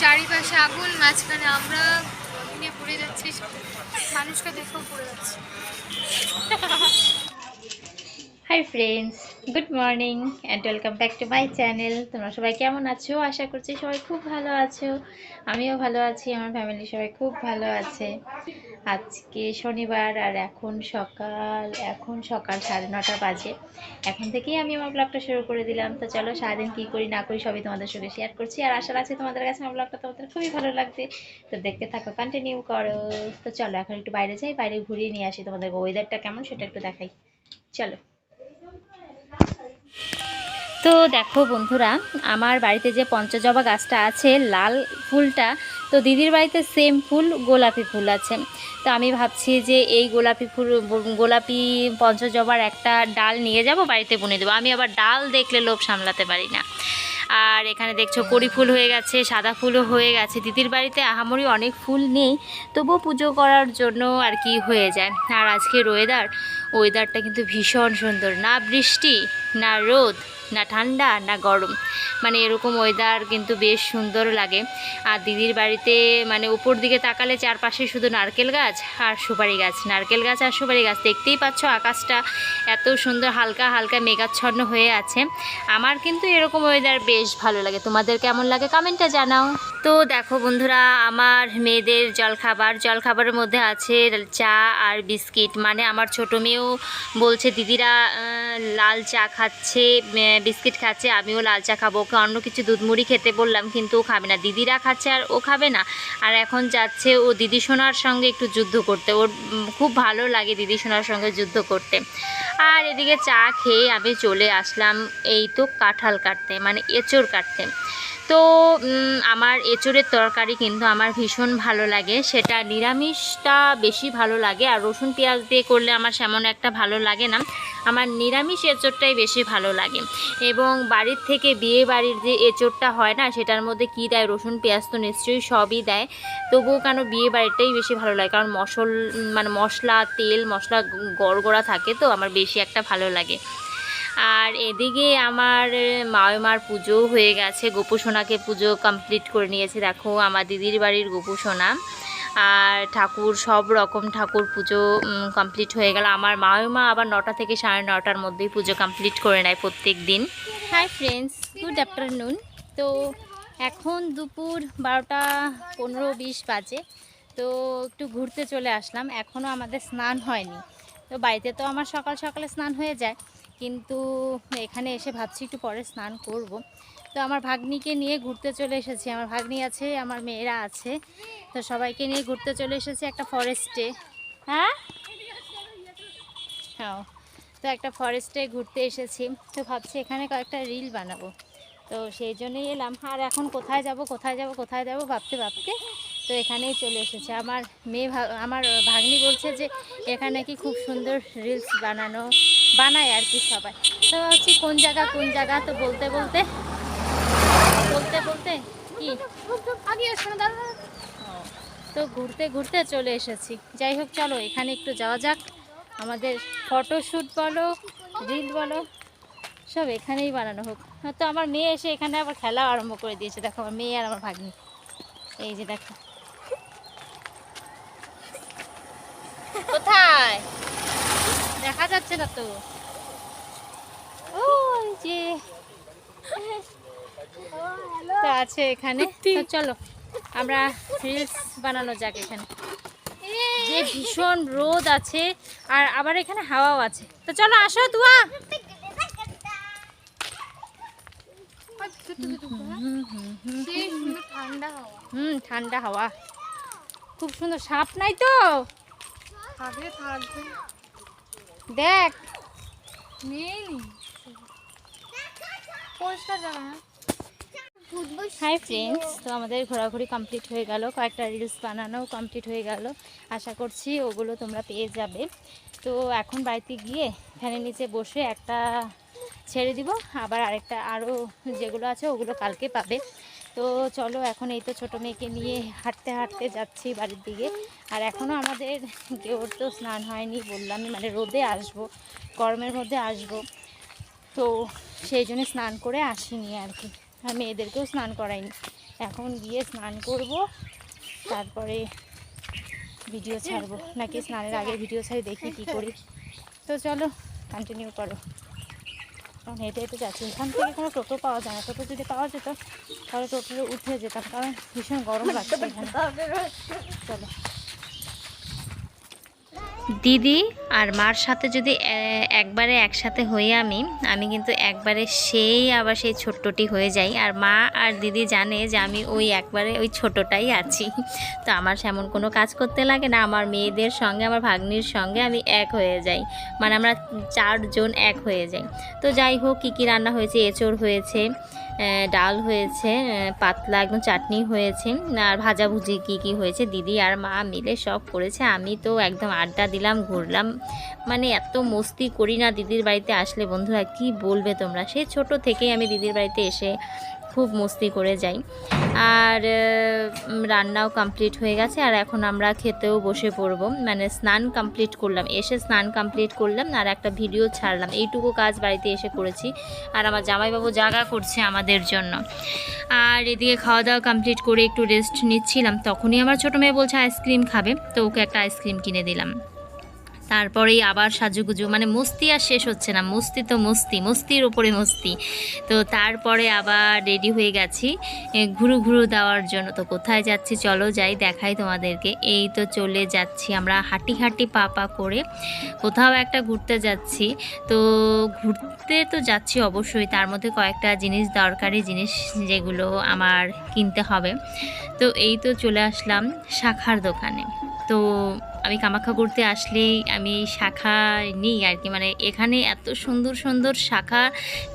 চারিপাশে আগুন মাঝখানে আমরা নিয়ে পড়ে যাচ্ছি মানুষকে দেখেও পড়ে যাচ্ছি। Hi friends good morning and welcome back to my channel তোমরা সবাই কেমন আছো? আশা করছি সবাই খুব ভালো আছো। আমিও ভালো আছি, আমার ফ্যামিলি সবাই খুব ভালো আছে। আজকে শনিবার আর এখন সকাল এখন সকাল সাড়ে নটা বাজে। এখন থেকেই আমি আমার ব্লগটা শুরু করে দিলাম। তো চলো সারাদিন কী করি না করি সবই তোমাদের সঙ্গে শেয়ার করছি। আর আশা আছে তোমাদের কাছে আমার ব্লগটা তোমাদের খুবই ভালো লাগবে। তো দেখতে থাকো কন্টিনিউ করো। তো চলো এখন একটু বাইরে যাই, বাইরে ঘুরিয়ে নিয়ে আসি তোমাদের ওয়েদারটা কেমন সেটা একটু দেখাই। চলো। তো দেখো বন্ধুরা, আমার বাড়িতে যে পঞ্চজবা গাছটা আছে, লাল ফুলটা, তো দিদির বাড়িতে সেম ফুল, গোলাপি ফুল আছে। তো আমি ভাবছি যে এই গোলাপি ফুল, গোলাপি পঞ্চজবার একটা ডাল নিয়ে যাব, বাড়িতে বুনে দেবো। আমি আবার ডাল দেখলে লোভ সামলাতে পারি না। আর এখানে দেখছ, কড়ি ফুল হয়ে গেছে, সাদা ফুলও হয়ে গেছে। দিদির বাড়িতে আহামরি অনেক ফুল নেই, তবুও পুজো করার জন্য আর কি হয়ে যায়। আর আজকের ওয়েদার ওয়েদারটা কিন্তু ভীষণ সুন্দর। না বৃষ্টি, না রোদ না ঠান্ডা, না গরম। মানে এরকম ওয়েদার কিন্তু বেশ সুন্দর লাগে। আর দিদির বাড়িতে মানে উপর দিকে তাকালে চারপাশে শুধু নারকেল গাছ আর সুপারি গাছ। নারকেল গাছ আর সুপারি গাছ, দেখতেই পাচ্ছ আকাশটা এত সুন্দর, হালকা হালকা মেঘাচ্ছন্ন হয়ে আছে। আমার কিন্তু এরকম ওয়েদার বেশ ভালো লাগে। তোমাদের কেমন লাগে? কমেন্টটা জানাও। তো দেখো বন্ধুরা, আমার মেয়েদের জলখাবার, জলখাবারের মধ্যে আছে চা আর বিস্কিট। মানে আমার ছোটো মেয়েও বলছে, দিদিরা লাল চা খাচ্ছে বিস্কিট খাচ্ছে, আমিও লাল চা খাব। ওকে অন্য কিছু দুধ মুড়ি খেতে বললাম, কিন্তু ও খাবে না। দিদিরা খাচ্ছে আর ও খাবে না। আর এখন যাচ্ছে ও দিদি সোনার সঙ্গে একটু যুদ্ধ করতে। ওর খুব ভালো লাগে দিদি সোনার সঙ্গে যুদ্ধ করতে। আর এদিকে চা খেয়ে আমি চলে আসলাম, এই তো কাঁঠাল কাটতে মানে এঁচড় কাটতে। তো আমার এঁচড়ের তরকারি কিন্তু আমার ভীষণ ভালো লাগে। সেটা নিরামিষটা বেশি ভালো লাগে, আর রসুন পেঁয়াজ দিয়ে করলে আমার সেমন একটা ভালো লাগে না। আমার নিরামিষ এঁচড়টাই বেশি ভালো লাগে। এবং বাড়ির থেকে বিয়ে বাড়ির যে এঁচড়টা হয় না, সেটার মধ্যে কী দেয়? রসুন পেঁয়াজ তো নিশ্চয়ই সবই দেয়। তবুও কেন বিয়ে বাড়িটাই বেশি ভালো লাগে? কারণ মশল মানে মশলা, তেল, মশলা গড়গড়া থাকে তো, আমার বেশি একটা ভালো লাগে। আর এদিকে আমার মায়ের পুজো হয়ে গেছে। গোপুসোনাকে পুজো কমপ্লিট করে নিয়েছে। দেখো, আমার দিদির বাড়ির গোপুসোনা আর ঠাকুর, সব রকম ঠাকুর পুজো কমপ্লিট হয়ে গেল। আমার মা আবার নটা থেকে সাড়ে নটার মধ্যেই পুজো কমপ্লিট করে নেয় প্রত্যেক দিন হাই ফ্রেন্ডস গুড আফটারনুন তো এখন দুপুর বারোটা পনেরো বিশ বাজে। তো একটু ঘুরতে চলে আসলাম। এখনও আমাদের স্নান হয়নি। তো বাড়িতে তো আমার সকাল সকালে স্নান হয়ে যায়। কিন্তু এখানে এসে ভাবছি একটু পরে স্নান করব। তো আমার ভাগ্নিকে নিয়ে ঘুরতে চলে এসেছি। আমার ভাগ্নি আছে, আমার মেয়েরা আছে। তো সবাইকে নিয়ে ঘুরতে চলে এসেছি একটা ফরেস্টে হ্যাঁ? হ্যাঁ। তো একটা ফরেস্টে ঘুরতে এসেছি। তো ভাবছি এখানে কয়েকটা রিল বানাবো। তো সেই জন্যই এলাম। আর এখন কোথায় যাব কোথায় যাব কোথায় যাব ভাবতে ভাবতে তো এখানেই চলে এসেছে। আমার মেয়ে আমার ভাগ্নি বলছে যে এখানে কি খুব সুন্দর রিলস বানানো বানায় আর কি সবাই। তো ভাবছি কোন জায়গা কোন জায়গা তো বলতে বলতে বলতে বলতে কি? তো ঘুরতে ঘুরতে চলে এসেছি। যাই হোক চলো এখানে একটু যাওয়া যাক। আমাদের ফটোশ্যুট বলো রিল বলো সব এখানেই বানানো হোক। হ্যাঁ, তো আমার মেয়ে এসে এখানে আবার খেলা আরম্ভ করে দিয়েছে। দেখো আমার মেয়ে আর আমার ভাগ্নি। এই যে দেখো। কোথায়? দেখা যাচ্ছে না তো। ওই যে। আছে এখানে। চলো আমরা রিলস বানানো যাক এখানে। যে ভীষণ রোদ আছে আর আবার এখানে হাওয়াও আছে। তো চলো আসো তুয়া হুম, ঠান্ডা হাওয়া। হুম ঠান্ডা হাওয়া। খুব সুন্দর সাপ নাই তো? থাকলে থাকবে। দেখ। হাই ফ্রেন্ডস তো আমাদের ঘোরাঘুরি কমপ্লিট হয়ে গেল। কয়েকটা রিলস বানানো কমপ্লিট হয়ে গেল। আশা করছি ওগুলো তোমরা পেয়ে যাবে। তো এখন বাড়িতে গিয়ে ফ্যানের নিচে বসে একটা ছেড়ে দিব। আবার আরেকটা আরও যেগুলো আছে ওগুলো কালকে পাবে। তো চলো এখন এই তো ছোটো মেয়েকে নিয়ে হাঁটতে হাঁটতে যাচ্ছি বাড়ির দিকে। আর এখনও আমাদের কেউর তো স্নান হয়নি বললাম মানে রোদে আসব, গরমের মধ্যে আসব। তো সেই জন্য স্নান করে আসিনি আর কি। আর মেয়েদেরকেও স্নান করাইনি। এখন গিয়ে স্নান করব, তারপরে ভিডিও ছাড়বো। নাকি স্নানের আগে ভিডিও ছাড়ি, দেখি কী করি। তো চলো কন্টিনিউ করো। কারণ হেঁটে হেঁটে যাচ্ছি। এখান থেকে কোনো টোটো পাওয়া যায় না। টোটো যদি পাওয়া যেত তাহলে টোটোতে উঠে যেতাম। কারণ ভীষণ গরম লাগছে এখানে। চলো। দিদি আর মার সাথে যদি একবারে একসাথে হয়ে আমি আমি কিন্তু একবারে সেই আবার সেই ছোট্টটি হয়ে যাই। আর মা আর দিদি জানে যে আমি ওই একবারে ওই ছোটটাই আছি। তো আমার সেমন কোনো কাজ করতে লাগে না, আমার মেয়েদের সঙ্গে, আমার ভাগ্নির সঙ্গে আমি এক হয়ে যাই। মানে আমরা চারজন এক হয়ে যাই। তো যাই হোক, কী কী রান্না হয়েছে, এঁচড় হয়েছে ডাল হয়েছে পাতলা একদম চাটনি হয়েছে, আর ভাজাভুজি কী কী হয়েছে, দিদি আর মা মিলে সব করেছে। আমি তো একদম আড্ডা দিলাম, ঘুরলাম মানে এত মস্তি করি না দিদির বাড়িতে আসলে বন্ধুরা, কি বলবে তোমরা? সেই ছোট থেকেই আমি দিদির বাড়িতে এসে খুব মস্তি করে যাই। আর রান্নাও কমপ্লিট হয়ে গেছে, আর এখন আমরা খেতেও বসে পড়ব। মানে স্নান কমপ্লিট করলাম, এসে স্নান কমপ্লিট করলাম, আর একটা ভিডিও ছাড়লাম। এইটুকু কাজ বাড়িতে এসে করেছি, আর আমার জামাইবাবু জাগা করছে আমাদের জন্য। আর এদিকে খাওয়া দাওয়া কমপ্লিট করে একটু রেস্ট নিচ্ছিলাম, তখনই আমার ছোটো মেয়ে বলছে আইসক্রিম খাবে। তো ওকে একটা আইসক্রিম কিনে দিলাম। তারপরেই আবার সাজুগুজু মানে মস্তি আর শেষ হচ্ছে না। মস্তি তো মস্তি, মস্তির ওপরে মস্তি। তো তারপরে আবার রেডি হয়ে গেছি ঘুরু ঘুরু দেওয়ার জন্য। তো কোথায় যাচ্ছি? চলো যাই, দেখাই তোমাদেরকে। এই তো চলে যাচ্ছি আমরা হাঁটি হাঁটি পা পা করে। কোথাও একটা ঘুরতে যাচ্ছি। তো ঘুরতে তো যাচ্ছি অবশ্যই, তার মধ্যে কয়েকটা জিনিস দরকারি জিনিস যেগুলো আমার কিনতে হবে। তো এই তো চলে আসলাম শাখার দোকানে। তো আমি কামাখ্যা ঘুরতে আসলেই আমি শাখা নিই আর কি। মানে এখানে এত সুন্দর সুন্দর শাখা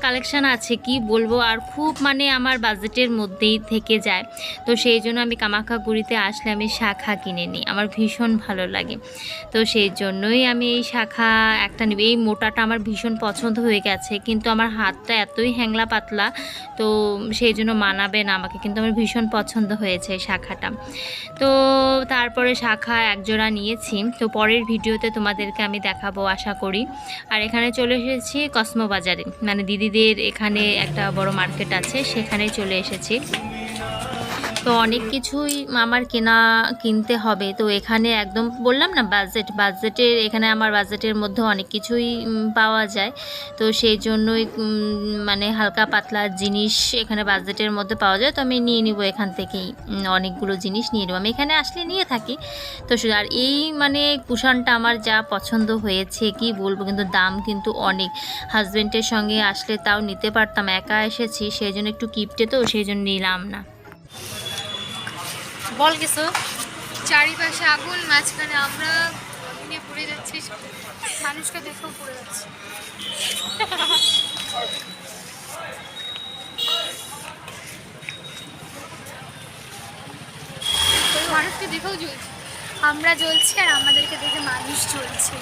কালেকশান আছে, কি বলব? আর খুব মানে আমার বাজেটের মধ্যেই থেকে যায়। তো সেই জন্য আমি কামাখ্যাগুড়িতে আসলে আমি শাখা কিনে নিই। আমার ভীষণ ভালো লাগে। তো সেই জন্যই আমি এই শাখা একটা নিব। এই মোটাটা আমার ভীষণ পছন্দ হয়ে গেছে, কিন্তু আমার হাতটা এতই হ্যাংলা পাতলা, তো সেই জন্য মানাবে না আমাকে। কিন্তু আমার ভীষণ পছন্দ হয়েছে শাখাটা। তো তারপরে শাখা একজোড়া নিয়েছি। তো পরের ভিডিওতে তোমাদেরকে আমি দেখাবো, আশা করি। আর এখানে চলে এসেছি কসমো বাজারে। মানে দিদিদের এখানে একটা বড় মার্কেট আছে সেখানে চলে এসেছি। তো অনেক কিছুই আমার কেনা, কিনতে হবে। তো এখানে একদম বললাম না বাজেট বাজেটের এখানে আমার বাজেটের মধ্যে অনেক কিছুই পাওয়া যায়। তো সেই জন্যই মানে হালকা পাতলা জিনিস এখানে বাজেটের মধ্যে পাওয়া যায়। তো আমি নিয়ে নিব এখান থেকেই অনেকগুলো জিনিস নিয়ে নেব। আমি এখানে আসলে নিয়ে থাকি। তো আর এই মানে কুশনটা আমার যা পছন্দ হয়েছে, কি বলব, কিন্তু দাম কিন্তু অনেক। হাজব্যান্ডের সঙ্গে আসলে তাও নিতে পারতাম, একা এসেছি, সেই জন্য একটু কিপটে তো, সেই জন্য নিলাম না। বল কিছু। চারিপাশে আগুন, মাঝখানে আমরা দিনে পড়ে যাচ্ছি, মানুষকে দেখেও পড়ে যাচ্ছে। মানুষকে দেখেও জ্বলছে। আমরা জ্বলছি আর আমাদেরকে দেখে মানুষ জ্বলছে।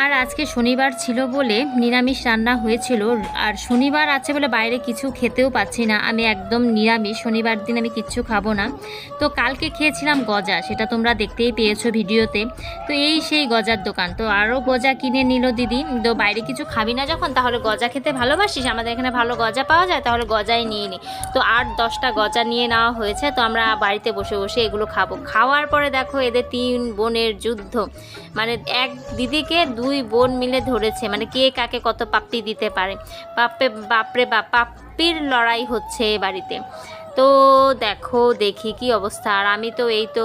আর আজকে শনিবার ছিল বলে নিরামিষ রান্না হয়েছিল। আর শনিবার আছে বলে বাইরে কিছু খেতেও পাচ্ছি না। আমি একদম নিরামিষ, শনিবার দিন আমি কিচ্ছু খাব না। তো কালকে খেয়েছিলাম গজা, সেটা তোমরা দেখতেই পেয়েছ ভিডিওতে। তো এই সেই গজার দোকান। তো আরও গজা কিনে নিল দিদি। তো বাইরে কিছু খাবি না যখন, তাহলে গজা খেতে ভালোবাসিস? আমাদের এখানে ভালো গজা পাওয়া যায়, তাহলে গজাই নিয়ে নি। তো আট দশটা গজা নিয়ে নেওয়া হয়েছে, তো আমরা বাড়িতে বসে বসে এগুলো খাব। খাওয়ার পরে দেখো এদের তিন বোনের যুদ্ধ। মানে এক দিদিকে দুই বোন মিলে ধরেছে। মানে কে কাকে কত পাপ্পি দিতে পারে। বাপে, বাপরে বাপ পাপ্পির লড়াই হচ্ছে এ বাড়িতে। তো দেখো, দেখি কি অবস্থা। আর আমি তো এই তো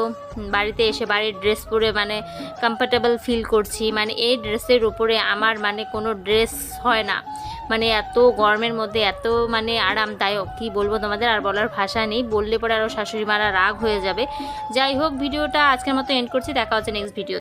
বাড়িতে এসে বাড়ির ড্রেস পরে মানে কমফর্টেবল ফিল করছি। মানে এই ড্রেসের উপরে আমার মানে কোনো ড্রেস হয় না। মানে এত গরমের মধ্যে, এত মানে আরামদায়ক। কি বলব তোমাদের? আর বলার ভাষা নেই। বললে পরে আরও শাশুড়ি মারা রাগ হয়ে যাবে। যাই হোক, ভিডিওটা আজকের মতো এন্ড করছি। দেখা হচ্ছে নেক্সট ভিডিও